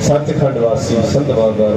ਸੱਚਖੰਡ ਵਾਸੀ ਸੰਧਵਾਂ ਦਾ